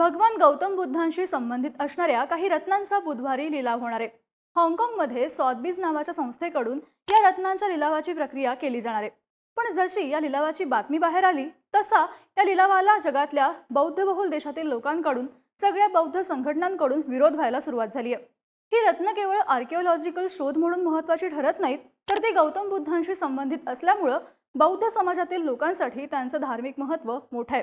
भगवान गौतम बुद्धांशी संबंधित असणाऱ्या काही रत्नांचा बुधवारी लिलाव होणार आहे. हाँगकाँगमध्ये सॉदबीज नावाच्या संस्थेकडून या रत्नांच्या लिलावाची प्रक्रिया केली जाणार आहे. पण जशी या लिलावाची बातमी बाहेर आली तसा या लिलावाला जगातल्या बौद्धबहुल देशातील लोकांकडून सगळ्या बौद्ध संघटनांकडून विरोध व्हायला सुरुवात झाली आहे. ही रत्न केवळ आर्किओलॉजिकल शोध म्हणून महत्वाची ठरत नाहीत तर ते गौतम बुद्धांशी संबंधित असल्यामुळं बौद्ध समाजातील लोकांसाठी त्यांचं धार्मिक महत्त्व मोठं आहे.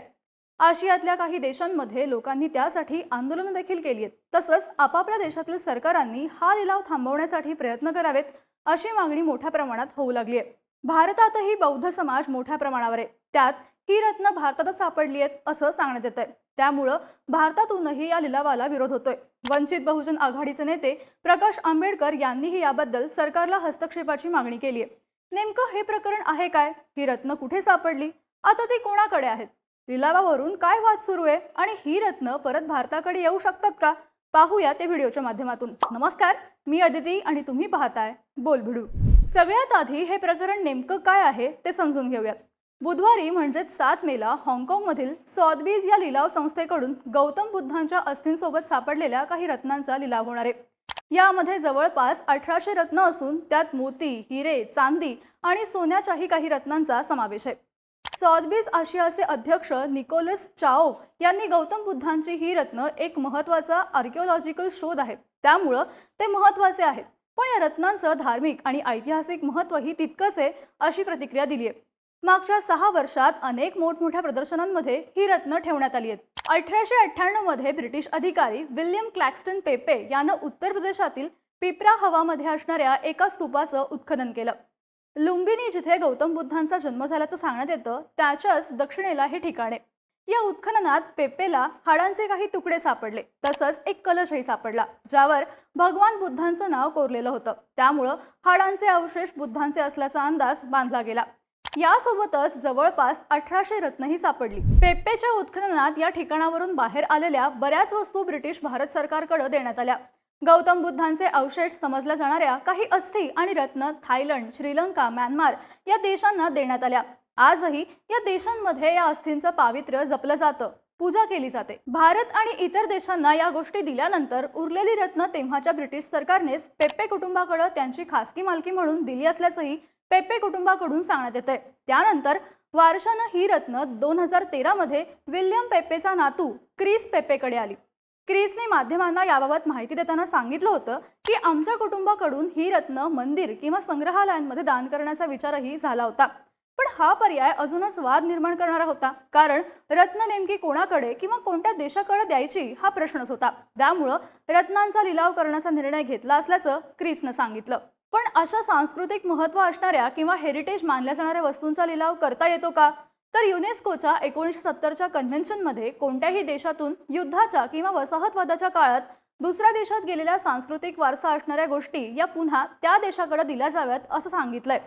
आशियातल्या काही देशांमध्ये लोकांनी त्यासाठी आंदोलनं देखील केली आहेत. तसंच आपापल्या देशातील सरकारांनी हा लिलाव थांबवण्यासाठी प्रयत्न करावेत अशी मागणी मोठ्या प्रमाणात होऊ लागली आहे. भारतातही बौद्ध समाज मोठ्या प्रमाणावर आहे. त्यात ही रत्न भारतातच सापडली आहेत असं सांगण्यात येत आहे त्यामुळं भारतातूनही या लिलावाला विरोध होतोय. वंचित बहुजन आघाडीचे नेते प्रकाश आंबेडकर यांनीही याबद्दल सरकारला हस्तक्षेपाची मागणी केली आहे. नेमकं हे प्रकरण आहे काय? ही रत्न कुठे सापडली? आता ती कोणाकडे आहेत? लिलावावरून काय वाद सुरू आहे आणि ही रत्न परत भारताकडे येऊ शकतात का? पाहूया ते व्हिडिओच्या माध्यमातून. नमस्कार मी अदिती आणि तुम्ही पाहताय बोल भिडू सगळ्यात आधी हे प्रकरण नेमकं काय आहे ते समजून घेऊयात. बुधवारी म्हणजेच सात मेला हाँगकाँगमधील सॉदबीज या लिलाव संस्थेकडून गौतम बुद्धांच्या अस्थींसोबत सापडलेल्या काही रत्नांचा लिलाव होणार आहे. यामध्ये जवळपास अठराशे रत्न असून त्यात मोती हिरे चांदी आणि सोन्याच्याही काही रत्नांचा समावेश आहे. सॉथबीज आशियाचे अध्यक्ष निकोलस चाओ यांनी गौतम बुद्धांची ही रत्न एक महत्त्वाचा आर्किओलॉजिकल शोध आहे. त्यामुळं ते महत्त्वाचे आहेत. पण या रत्नांचं धार्मिक आणि ऐतिहासिक महत्त्वही तितकंच आहे अशी प्रतिक्रिया दिली आहे. मागच्या सहा वर्षात अनेक मोठमोठ्या प्रदर्शनांमध्ये ही रत्न ठेवण्यात आली आहेत. अठराशे अठ्ठ्याण्णवमध्ये ब्रिटिश अधिकारी विल्यम क्लॅक्स्टन पेपे यानं उत्तर प्रदेशातील पिपरा हवामध्ये असणाऱ्या एका स्तूपाचं उत्खनन केलं. लुंबिनी जिथे गौतम बुद्धांचा जन्म झाल्याचं सांगण्यात येतं त्याच्याच दक्षिणेला हे ठिकाण आहे. या उत्खननात पेपेला हाडांचे काही तुकडे सापडले तसंच एक कलशही सापडला ज्यावर भगवान बुद्धांचं नाव कोरलेलं होतं. त्यामुळं हाडांचे अवशेष बुद्धांचे असल्याचा अंदाज बांधला गेला. यासोबतच जवळपास अठराशे रत्नही सापडली. पेपेच्या उत्खननात या ठिकाणावरून बाहेर आलेल्या बऱ्याच वस्तू ब्रिटिश भारत सरकारकडे देण्यात आल्या. गौतम बुद्धांचे अवशेष समजल्या जाणाऱ्या काही अस्थी आणि रत्न थायलंड श्रीलंका म्यानमार या देशांना देण्यात आल्या. आजही या देशांमध्ये या अस्थींचं पावित्र्य जपलं जातं. पूजा केली जाते. भारत आणि इतर देशांना या गोष्टी दिल्यानंतर उरलेली रत्न तेव्हाच्या ब्रिटिश सरकारनेच पेप्पे कुटुंबाकडे त्यांची खासगी मालकी म्हणून दिली असल्याचंही पेप्पे कुटुंबाकडून सांगण्यात येते त्यानंतर वारशानं ही रत्न दोन हजार तेरामध्ये विल्यम पेप्पेचा नातू क्रिस पेप्पेकडे आली. क्रिसने माध्यमांना याबाबत माहिती देताना सांगितलं होतं की आमच्या कुटुंबाकडून ही रत्न मंदिर किंवा संग्रहालयांमध्ये दान करण्याचा विचारही झाला होता. पण हा पर्याय अजूनच वाद निर्माण करणारा होता. कारण रत्न नेमकी कोणाकडे किंवा कोणत्या देशाकडे द्यायची हा प्रश्नच होता. त्यामुळं रत्नांचा लिलाव करण्याचा निर्णय घेतला असल्याचं क्रिसनं सांगितलं. पण अशा सांस्कृतिक महत्त्व असणाऱ्या किंवा हेरिटेज मानल्या जाणाऱ्या वस्तूंचा लिलाव करता येतो का? तर युनेस्कोच्या एकोणीसशे सत्तरच्या कन्व्हेन्शनमध्ये कोणत्याही देशातून युद्धाच्या किंवा वसाहतवादाच्या काळात दुसऱ्या देशात गेलेल्या सांस्कृतिक वारसा असणाऱ्या गोष्टी या पुन्हा त्या देशाकडे दिल्या जाव्यात असं सांगितलंय.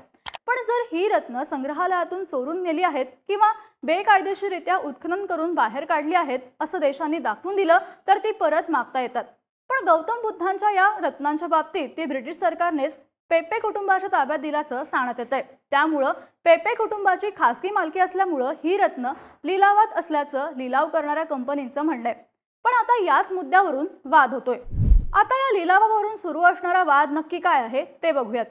पण जर ही रत्न संग्रहालयातून चोरून नेली आहेत किंवा बेकायदेशीररित्या उत्खनन करून बाहेर काढली आहेत असं देशांनी दाखवून दिलं तर ती परत मागता येतात. पण गौतम बुद्धांच्या या रत्नांच्या बाबतीत ते ब्रिटिश सरकारनेच पेपे कुटुंबाच्या ताब्यात दिल्याचं सांगण्यात येतंय. त्यामुळं पेपे कुटुंबाची खासगी मालकी असल्यामुळं ही रत्न लिलावात असल्याचं लिलाव करणाऱ्या कंपनीचं म्हणणं आहे पण आता याच मुद्द्यावरून वाद होतोय. आता या लिलावावरून सुरू असणारा वाद नक्की काय आहे ते बघूयात.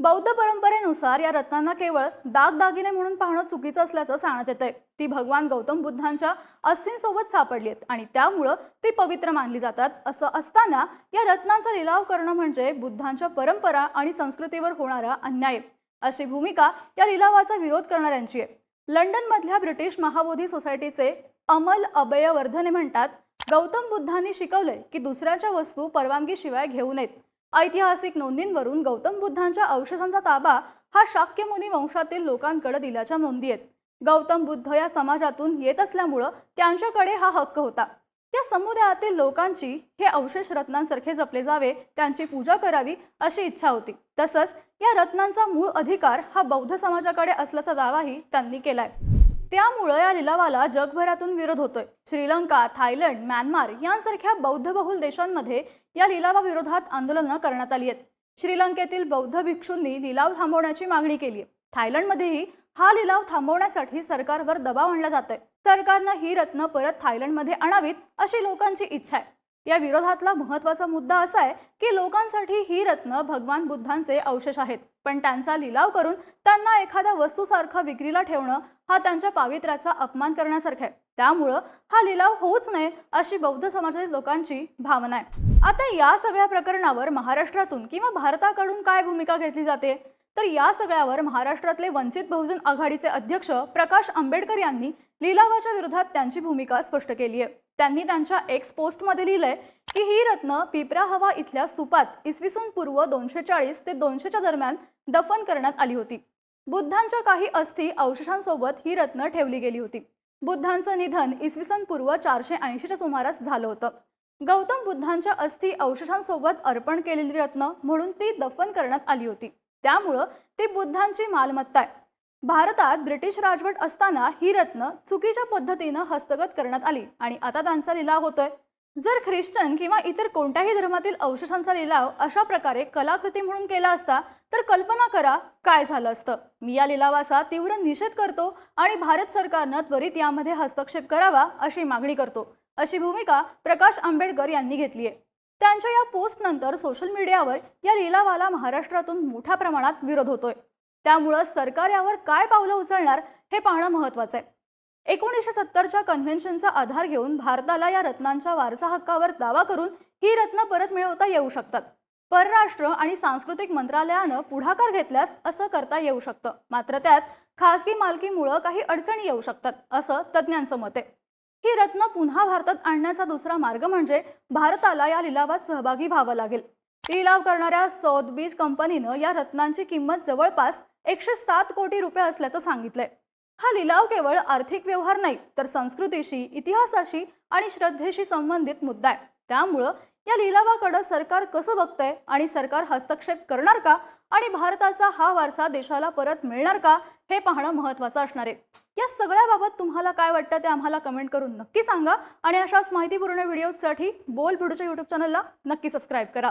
बौद्ध परंपरेनुसार या रत्नांना केवळ दागदागिने म्हणून पाहणं चुकीचं असल्याचं सांगण्यात येत आहे ती भगवान गौतम बुद्धांच्या अस्थींसोबत सापडली आहेत आणि त्यामुळं ती पवित्र मानली जातात. असं असताना या रत्नांचा लिलाव करणं म्हणजे बुद्धांच्या परंपरा आणि संस्कृतीवर होणारा अन्याय. अशी भूमिका या लिलावाचा विरोध करणाऱ्यांची आहे. लंडनमधल्या ब्रिटिश महाबोधी सोसायटीचे अमल अभयवर्धने म्हणतात गौतम बुद्धांनी शिकवलंय की दुसऱ्याच्या वस्तू परवानगीशिवाय घेऊ नयेत. ऐतिहासिक नोंदींवरून गौतम बुद्धांच्या अवशेषांचा ताबा हा शाक्यमुनी वंशातील लोकांकडे दिल्याच्या नोंदी आहेत. गौतम बुद्ध या समाजातून येत असल्यामुळं त्यांच्याकडे हा हक्क होता. या समुदायातील लोकांची हे अवशेष रत्नांसारखे जपले जावे त्यांची पूजा करावी अशी इच्छा होती. तसंच या रत्नांचा मूळ अधिकार हा बौद्ध समाजाकडे असल्याचा दावाही त्यांनी केलाय. त्यामुळं या लिलावाला जगभरातून विरोध होतोय. श्रीलंका थायलंड म्यानमार यांसारख्या बौद्धबहुल देशांमध्ये या लिलावाविरोधात आंदोलनं करण्यात आली आहेत. श्रीलंकेतील बौद्ध भिक्षूंनी लिलाव थांबवण्याची मागणी केली आहे. थायलंडमध्येही हा लिलाव थांबवण्यासाठी सरकारवर दबाव आणला जातोय. सरकारनं ही रत्न परत थायलंडमध्ये आणावीत अशी लोकांची इच्छा आहे. या विरोधातला महत्त्वाचा मुद्दा असा आहे की लोकांसाठी ही रत्न भगवान बुद्धांचे अवशेष आहेत. पण त्यांचा लिलाव करून त्यांना एखाद्या वस्तूसारखा विक्रीला ठेवणं हा त्यांच्या पावित्र्याचा अपमान करण्यासारखा आहे. त्यामुळं हा लिलाव होऊच नये अशी बौद्ध समाजातील लोकांची भावना आहे. आता या सगळ्या प्रकरणावर महाराष्ट्रातून किंवा भारताकडून काय भूमिका घेतली जाते? तर या सगळ्यावर महाराष्ट्रातले वंचित बहुजन आघाडीचे अध्यक्ष प्रकाश आंबेडकर यांनी लिलावाच्या विरोधात त्यांची भूमिका स्पष्ट केली आहे. त्यांनी त्यांच्या एक्स पोस्टमध्ये लिहिलंय की ही रत्न पिपरा हवा इथल्या स्तूपात इसवी सन पूर्व दोनशे चाळीस ते दोनशेच्या दरम्यान दफन करण्यात आली होती. बुद्धांच्या काही अस्थी अवशेषांसोबत ही रत्न ठेवली गेली होती. बुद्धांचं निधन इसवी सन पूर्व चारशे ऐंशीच्या सुमारास झालं होतं. गौतम बुद्धांच्या अस्थी अवशेषांसोबत अर्पण केलेली रत्न म्हणून ती दफन करण्यात आली होती. त्यामुळं ती बुद्धांची मालमत्ता आहे. भारतात ब्रिटिश राजवट असताना ही रत्न चुकीच्या पद्धतीनं हस्तगत करण्यात आली आणि आता त्यांचा लिलाव होतोय. जर ख्रिश्चन किंवा इतर कोणत्याही धर्मातील अवशेषांचा लिलाव अशा प्रकारे कलाकृती म्हणून केला असता तर कल्पना करा काय झालं असतं. मी या लिलावाचा तीव्र निषेध करतो आणि भारत सरकारनं त्वरित यामध्ये हस्तक्षेप करावा अशी मागणी करतो. अशी भूमिका प्रकाश आंबेडकर यांनी घेतली आहे. त्यांच्या या पोस्टनंतर सोशल मीडियावर या लिलावाला महाराष्ट्रातून मोठ्या प्रमाणात विरोध होतोय. त्यामुळं सरकार यावर काय पावलं उचलणार हे पाहणं महत्वाचं आहे. एकोणीसशे सत्तरच्या कन्व्हेन्शनचा आधार घेऊन भारताला या रत्नांच्या वारसा हक्कावर दावा करून ही रत्न परत मिळवता येऊ शकतात. परराष्ट्र आणि सांस्कृतिक मंत्रालयानं पुढाकार घेतल्यास असं करता येऊ शकतं. मात्र त्यात खासगी मालकीमुळं काही अडचणी येऊ शकतात असं तज्ज्ञांचं मत आहे. ही रत्न पुन्हा भारतात आणण्याचा दुसरा मार्ग म्हणजे भारताला या लिलावात सहभागी व्हावं लागेल. लिलाव करणाऱ्या सौदबीज कंपनीनं या रत्नांची किंमत जवळपास एकशे सात कोटी रुपये असल्याचं सांगितलंय. हा लिलाव केवळ आर्थिक व्यवहार नाही तर संस्कृतीशी इतिहासाशी आणि श्रद्धेशी संबंधित मुद्दा आहे. त्यामुळं या लिलावाकडं सरकार कसं बघतंय? आणि सरकार हस्तक्षेप करणार का? आणि भारताचा हा वारसा देशाला परत मिळणार का? हे पाहणं महत्त्वाचं असणार आहे. या सगळ्याबाबत तुम्हाला काय वाटतं ते आम्हाला कमेंट करून नक्की सांगा. आणि अशाच माहितीपूर्ण व्हिडिओसाठी बोल भिडूच्या यूट्यूब चॅनलला नक्की सबस्क्राईब करा.